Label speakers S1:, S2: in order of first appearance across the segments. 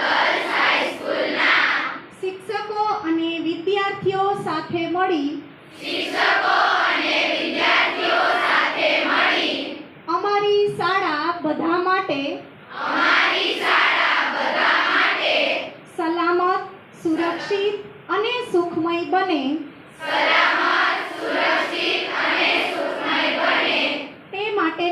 S1: Girls હાઈસ્કૂલના શિક્ષકો અને વિદ્યાર્થીઓ સાથે મળી અમારી શાળા બધા માટે સલામત, સુરક્ષિત અને સુખમય બને.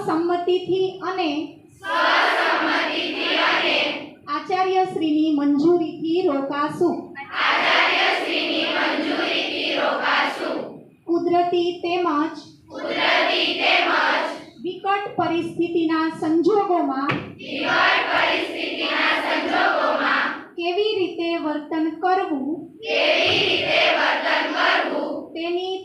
S1: સ્વસંમતિથી અને આચાર્યશ્રીની મંજૂરીથી રોકાશું. કુદરતી તેમજ વિકટ પરિસ્થિતિના સંજોગોમાં કેવી રીતે વર્તન કરવું? તેની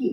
S1: কি